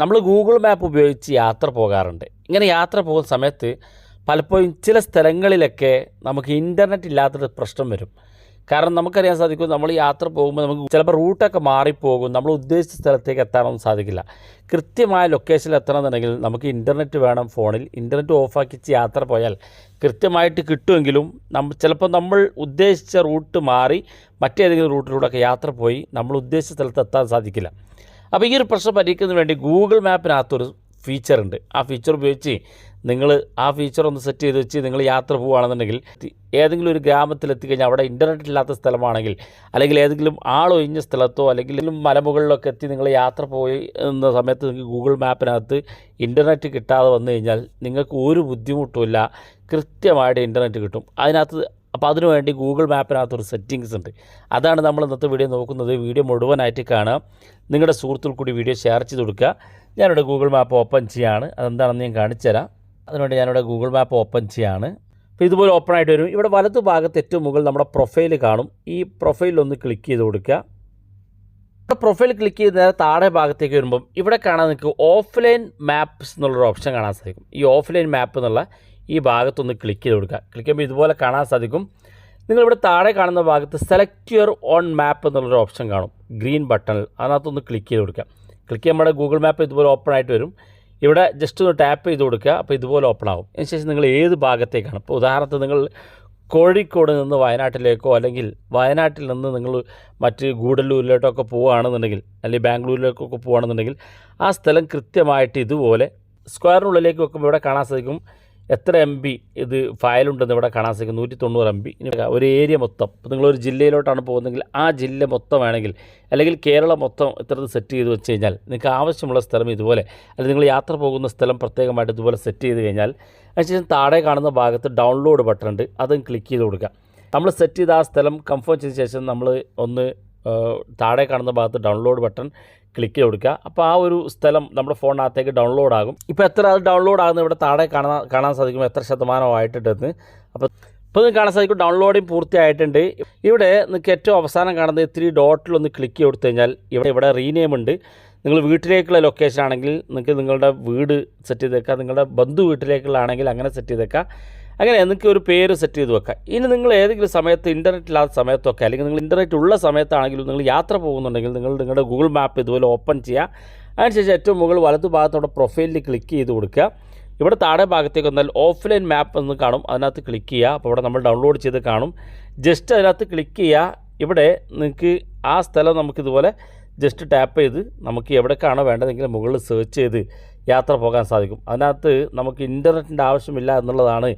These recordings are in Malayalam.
നമ്മൾ ഗൂഗിൾ മാപ്പ് ഉപയോഗിച്ച് യാത്ര പോകാറുണ്ട്. ഇങ്ങനെ യാത്ര പോകുന്ന സമയത്ത് പലപ്പോഴും ചില സ്ഥലങ്ങളിലൊക്കെ നമുക്ക് ഇന്റർനെറ്റ് ഇല്ലാത്തൊരു പ്രശ്നം വരും. കാരണം നമുക്കറിയാൻ സാധിക്കും നമ്മൾ യാത്ര പോകുമ്പോൾ നമുക്ക് ചിലപ്പോൾ റൂട്ടൊക്കെ മാറിപ്പോകും. നമ്മൾ ഉദ്ദേശിച്ച സ്ഥലത്തേക്ക് എത്താനൊന്നും സാധിക്കില്ല. കൃത്യമായ ലൊക്കേഷനിൽ എത്തണമെന്നുണ്ടെങ്കിൽ നമുക്ക് ഇന്റർനെറ്റ് വേണം ഫോണിൽ. ഇന്റർനെറ്റ് ഓഫാക്കി യാത്ര പോയാൽ കൃത്യമായിട്ട് കിട്ടുമെങ്കിലും നമ്മൾ ചിലപ്പോൾ നമ്മൾ ഉദ്ദേശിച്ച റൂട്ട് മാറി മറ്റേതെങ്കിലും റൂട്ടിലൂടെയൊക്കെ യാത്ര പോയി നമ്മൾ ഉദ്ദേശിച്ച സ്ഥലത്ത് എത്താൻ സാധിക്കില്ല. അപ്പോൾ ഈ ഒരു പ്രശ്നം പരിഹരിക്കുന്നതിന് വേണ്ടി ഗൂഗിൾ മാപ്പിനകത്തൊരു ഫീച്ചറുണ്ട് ആ ഫീച്ചർ ഉപയോഗിച്ച് നിങ്ങൾ ആ ഫീച്ചർ ഒന്ന് സെറ്റ് ചെയ്ത് വെച്ച് നിങ്ങൾ യാത്ര പോവുകയാണെന്നുണ്ടെങ്കിൽ ഏതെങ്കിലും ഒരു ഗ്രാമത്തിലെത്തിക്കഴിഞ്ഞാൽ അവിടെ ഇന്റർനെറ്റ് ഇല്ലാത്ത സ്ഥലമാണെങ്കിൽ അല്ലെങ്കിൽ ഏതെങ്കിലും ആളൊഴിഞ്ഞ സ്ഥലത്തോ അല്ലെങ്കിൽ മലമുകളിലൊക്കെ എത്തി നിങ്ങൾ യാത്ര പോയി എന്ന സമയത്ത് നിങ്ങൾക്ക് ഗൂഗിൾ മാപ്പിനകത്ത് ഇന്റർനെറ്റ് കിട്ടാതെ വന്നു കഴിഞ്ഞാൽ നിങ്ങൾക്ക് ഒരു ബുദ്ധിമുട്ടുമില്ല. കൃത്യമായിട്ട് ഇന്റർനെറ്റ് കിട്ടും. അതിനകത്ത് അപ്പോൾ അതിനുവേണ്ടി ഗൂഗിൾ മാപ്പിനകത്ത് ഒരു സെറ്റിങ്സ് ഉണ്ട്. അതാണ് നമ്മൾ ഇന്നത്തെ വീഡിയോ നോക്കുന്നത്. വീഡിയോ മുഴുവനായിട്ട് കാണാം നിങ്ങളുടെ സുഹൃത്തുക്കൾ കൂടി വീഡിയോ ഷെയർ ചെയ്ത് കൊടുക്കുക. ഞാനിവിടെ ഗൂഗിൾ മാപ്പ് ഓപ്പൺ ചെയ്യാണ്. അതെന്താണെന്ന് ഞാൻ കാണിച്ചുതരാം അതിനുവേണ്ടി ഞാനിവിടെ ഗൂഗിൾ മാപ്പ് ഓപ്പൺ ചെയ്യാണ്. അപ്പോൾ ഇതുപോലെ ഓപ്പൺ ആയിട്ട് വരും. ഇവിടെ വലതു ഭാഗത്ത് ഏറ്റവും മുകളിൽ നമ്മുടെ പ്രൊഫൈൽ കാണും. ഈ പ്രൊഫൈലൊന്ന് ക്ലിക്ക് ചെയ്ത് കൊടുക്കുക. ഇവിടെ പ്രൊഫൈൽ ക്ലിക്ക് ചെയ്ത് നേരെ താഴെ ഭാഗത്തേക്ക് വരുമ്പം ഇവിടെ കാണാൻ നിങ്ങൾക്ക് ഓഫ്ലൈൻ മാപ്സ് എന്നുള്ളൊരു ഓപ്ഷൻ കാണാൻ സാധിക്കും. ഈ ഓഫ്ലൈൻ മാപ്പ് എന്നുള്ള ഈ ഭാഗത്തൊന്ന് ക്ലിക്ക് ചെയ്ത് കൊടുക്കുക. ക്ലിക്ക് ചെയ്യുമ്പോൾ ഇതുപോലെ കാണാൻ സാധിക്കും. നിങ്ങളിവിടെ താഴെ കാണുന്ന ഭാഗത്ത് സെലക്ട് യുവർ ഓൺ മാപ്പ് എന്നുള്ളൊരു ഓപ്ഷൻ കാണും. ഗ്രീൻ ബട്ടണിൽ അതിനകത്തൊന്ന് ക്ലിക്ക് ചെയ്ത് കൊടുക്കുക. ക്ലിക്ക് ചെയ്യുമ്പോൾ ഗൂഗിൾ മാപ്പ് ഇതുപോലെ ഓപ്പൺ ആയിട്ട് വരും. ഇവിടെ ജസ്റ്റ് ഒന്ന് ടാപ്പ് ചെയ്ത് കൊടുക്കുക. അപ്പോൾ ഇതുപോലെ ഓപ്പൺ ആകും അതിനുശേഷം നിങ്ങൾ ഏത് ഭാഗത്തേക്കാണ്? ഇപ്പോൾ ഉദാഹരണത്തിന് നിങ്ങൾ കോഴിക്കോട് നിന്ന് വയനാട്ടിലേക്കോ അല്ലെങ്കിൽ വയനാട്ടിൽ നിന്ന് നിങ്ങൾ മറ്റ് ഗൂഡല്ലൂരിലോട്ടൊക്കെ പോവുകയാണെന്നുണ്ടെങ്കിൽ അല്ലെങ്കിൽ ബാംഗ്ലൂരിലേക്കൊക്കെ പോവുകയാണെന്നുണ്ടെങ്കിൽ ആ സ്ഥലം കൃത്യമായിട്ട് ഇതുപോലെ സ്ക്വയറിനുള്ളിലേക്ക് വെക്കുമ്പോൾ ഇവിടെ കാണാൻ സാധിക്കും. എത്ര എം ബി ഇത് ഫയലുണ്ടെന്ന് ഇവിടെ കാണാൻ സാധിക്കും. നൂറ്റി തൊണ്ണൂറ് എം ബി ഇനി ഒരു ഏരിയ മൊത്തം. ഇപ്പോൾ നിങ്ങളൊരു ജില്ലയിലോട്ടാണ് പോകുന്നതെങ്കിൽ ആ ജില്ല മൊത്തം വേണമെങ്കിൽ അല്ലെങ്കിൽ കേരളം മൊത്തം ഇത്രത് സെറ്റ് ചെയ്ത് വെച്ച് കഴിഞ്ഞാൽ നിങ്ങൾക്ക് ആവശ്യമുള്ള സ്ഥലം ഇതുപോലെ അല്ലെങ്കിൽ നിങ്ങൾ യാത്ര പോകുന്ന സ്ഥലം പ്രത്യേകമായിട്ട് ഇതുപോലെ സെറ്റ് ചെയ്ത് കഴിഞ്ഞാൽ അതിനുശേഷം താഴെ കാണുന്ന ഭാഗത്ത് ഡൗൺലോഡ് ബട്ടൺ ഉണ്ട്. അതും ക്ലിക്ക് ചെയ്ത് കൊടുക്കുക. നമ്മൾ സെറ്റ് ചെയ്ത ആ സ്ഥലം കൺഫേം ചെയ്ത ശേഷം നമ്മൾ ഒന്ന് താഴെ കാണുന്ന ഭാഗത്ത് ഡൗൺലോഡ് ബട്ടൺ ക്ലിക്ക് ചെയ്ത് കൊടുക്കുക അപ്പോൾ ആ ഒരു സ്ഥലം നമ്മുടെ ഫോണിനകത്തേക്ക് ഡൗൺലോഡ് ആകും. ഇപ്പോൾ എത്ര അത് ഡൗൺലോഡ് ആകുന്ന ഇവിടെ താഴെ കാണാൻ കാണാൻ സാധിക്കും എത്ര ശതമാനമായിട്ടുണ്ടെന്ന് അപ്പോൾ ഇപ്പോൾ നിങ്ങൾക്ക് കാണാൻ സാധിക്കും ഡൗൺലോഡിങ് പൂർത്തിയായിട്ടുണ്ട്. ഇവിടെ നിങ്ങൾക്ക് ഏറ്റവും അവസാനം കാണുന്നത് ഇത്തിരി ഡോട്ടിലൊന്ന് ക്ലിക്ക് ചെയ്ത് കൊടുത്തു കഴിഞ്ഞാൽ ഇവിടെ ഇവിടെ റീനെയിം ഉണ്ട്. നിങ്ങൾ വീട്ടിലേക്കുള്ള ലൊക്കേഷൻ ആണെങ്കിൽ നിങ്ങൾക്ക് നിങ്ങളുടെ വീട് സെറ്റ് ചെയ്തേക്കാം. നിങ്ങളുടെ ബന്ധു വീട്ടിലേക്കുള്ള ആണെങ്കിൽ അങ്ങനെ സെറ്റ് ചെയ്ത് വെക്കാം അങ്ങനെ നിങ്ങൾക്ക് ഒരു പേര് സെറ്റ് ചെയ്ത് വെക്കാം. ഇനി നിങ്ങൾ ഏതെങ്കിലും സമയത്ത് ഇന്റർനെറ്റ് ഇല്ലാത്ത സമയത്തൊക്കെ അല്ലെങ്കിൽ നിങ്ങൾ ഇന്റർനെറ്റ് ഉള്ള സമയത്താണെങ്കിലും നിങ്ങൾ യാത്ര പോകുന്നുണ്ടെങ്കിൽ നിങ്ങൾ നിങ്ങളുടെ ഗൂഗിൾ മാപ്പ് ഇതുപോലെ ഓപ്പൺ ചെയ്യുക അതിനുശേഷം ഏറ്റവും മുകളിൽ വലതു ഭാഗത്തോടെ പ്രൊഫൈലിൽ ക്ലിക്ക് ചെയ്ത് കൊടുക്കുക. ഇവിടെ താഴെ ഭാഗത്തേക്ക് വന്നാൽ ഓഫ്ലൈൻ മാപ്പ് എന്ന് കാണും. അതിനകത്ത് ക്ലിക്ക് ചെയ്യുക. അപ്പോൾ ഇവിടെ നമ്മൾ ഡൗൺലോഡ് ചെയ്ത് കാണും. ജസ്റ്റ് അതിനകത്ത് ക്ലിക്ക് ചെയ്യുക. ഇവിടെ നിങ്ങൾക്ക് ആ സ്ഥലം നമുക്കിതുപോലെ ജസ്റ്റ് ടാപ്പ് ചെയ്ത് നമുക്ക് എവിടേക്കാണോ വേണ്ടതെങ്കിൽ മുകളിൽ സെർച്ച് ചെയ്ത് യാത്ര പോകാൻ സാധിക്കും. അതിനകത്ത് നമുക്ക് ഇന്റർനെറ്റിന്റെ ആവശ്യമില്ല എന്നുള്ളതാണ്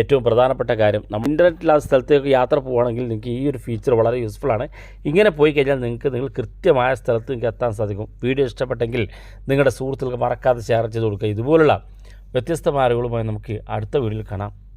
ഏറ്റവും പ്രധാനപ്പെട്ട കാര്യം. നമ്മൾ ഇന്റർനെറ്റ് ഇല്ലാത്ത സ്ഥലത്തേക്ക് യാത്ര പോവുകയാണെങ്കിൽ നിങ്ങൾക്ക് ഈ ഒരു ഫീച്ചർ വളരെ യൂസ്ഫുൾ ആണ്. ഇങ്ങനെ പോയി കഴിഞ്ഞാൽ നിങ്ങൾക്ക് നിങ്ങൾ കൃത്യമായ സ്ഥലത്ത് നിങ്ങൾക്ക് എത്താൻ സാധിക്കും. വീഡിയോ ഇഷ്ടപ്പെട്ടെങ്കിൽ നിങ്ങളുടെ സുഹൃത്തുക്കൾക്ക് മറക്കാതെ ഷെയർ ചെയ്ത് കൊടുക്കുക. ഇതുപോലുള്ള വ്യത്യസ്തമായ അറിവുകളുമായി നമുക്ക് അടുത്ത വീഡിയോയിൽ കാണാം.